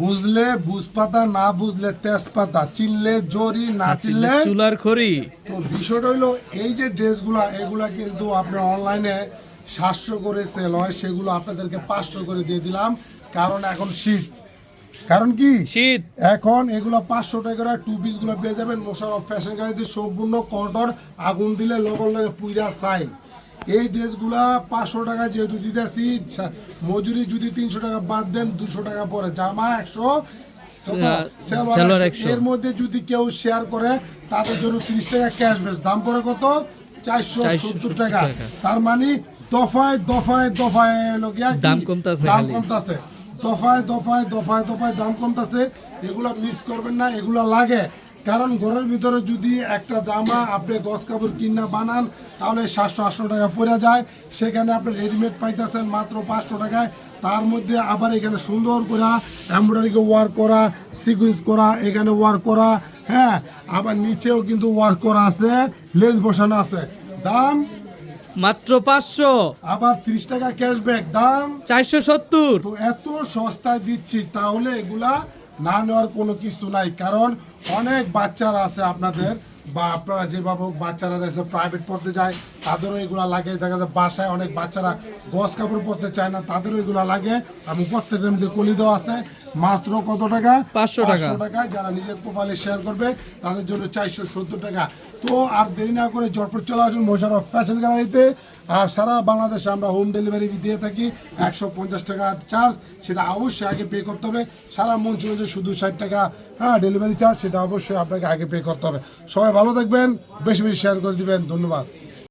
বুঝলে বুঝপাতা না বুঝলে তেজপাতা চিনলে জরি না চিনলে চুলার খড়ি। তো বিষয়টা হইল এই যে ড্রেসগুলা এগুলা কিন্তু আপনার অনলাইনে সাতশো করে সেল হয় সেগুলো আপনাদেরকে পাঁচশো করে দিয়ে দিলাম। কারণ এখন শীত। কারণ কি? শীত। এখন এগুলো পাঁচশো টাকা করে টু পিসগুলো পেয়ে যাবেন। মোশারফ ফ্যাশন গাড়িতে সম্পূর্ণ কটন আগুন দিলে লগন লাগে পুইরা চাই। এই ড্রেসগুলা পাঁচশো টাকা যেহেতু দিতেছি মজুরি যদি তিনশো টাকা বাদ দেন দুশো টাকা পরে। জামা একশো কত? আহ, সালোয়ার সালোয়ার 100 একশো। এর মধ্যে যদি কেউ শেয়ার করে তাদের জন্য তিরিশ টাকা ক্যাশ বেস দাম পরে কত? চারশো সত্তর টাকা। তার মানে দফায় দফায় দফায় দাম কমতাছে দাম কমতাছে। দফায় দফায় দফায় দফায় দাম কমতাছে। এগুলা মিস করবেন না এগুলা লাগে। কারণ ঘরের ভিতরে যদি একটা জামা আপনি গছ কাপড় কিনা বানান তাহলে সাতশো আটশো টাকা পড়ে যায়। সেখানে আপনি রেডিমেড পাইতেছেন মাত্র পাঁচশো টাকায়। তার মধ্যে আবার এখানে সুন্দর করে এমব্রয়ডারিকে ওয়ার্ক করা সিকুয়েন্স করা এখানে ওয়ার্ক করা হ্যাঁ? আবার নিচেও কিন্তু ওয়ার্ক করা আছে লেজ বসানো আছে। দাম? মাত্র পাঁচশো। আবার ত্রিশ টাকা ক্যাশব্যাক দাম? চারশো সত্তর। তো এত সস্তায় দিচ্ছি তাহলে এগুলা না নেওয়ার কোনো কিছু নাই। কারণ অনেক বাচ্চারা আছে আপনাদের, বা আপনারা যেভাবে বাচ্চারা দেশে প্রাইভেট পড়তে যায়, তাদেরও এগুলো লাগে। দেখা যায় বাসায় অনেক বাচ্চারা গস কাপড় পড়তে চায় না, তাদেরও এগুলো লাগে। এবং প্রত্যেকের মধ্যে কলি আছে। মাত্র কত টাকা? 500 টাকা। যারা নিজের প্রোফাইলে শেয়ার করবে তাদের জন্য চারশো সত্তর টাকা। তো আর দেরি না করে জটপট চলে আসুন মোশারফ ফ্যাশন গ্যালারিতে আর সারা বাংলাদেশে আমরা হোম ডেলিভারি দিয়ে থাকি একশো পঞ্চাশ টাকা চার্জ সেটা অবশ্যই আগে পে করতে হবে। সারা মঞ্চে শুধু ষাট টাকা হ্যাঁ ডেলিভারি চার্জ সেটা অবশ্যই আপনাকে আগে পে করতে হবে। সবাই ভালো থাকবেন বেশি বেশি শেয়ার করে দিবেন ধন্যবাদ।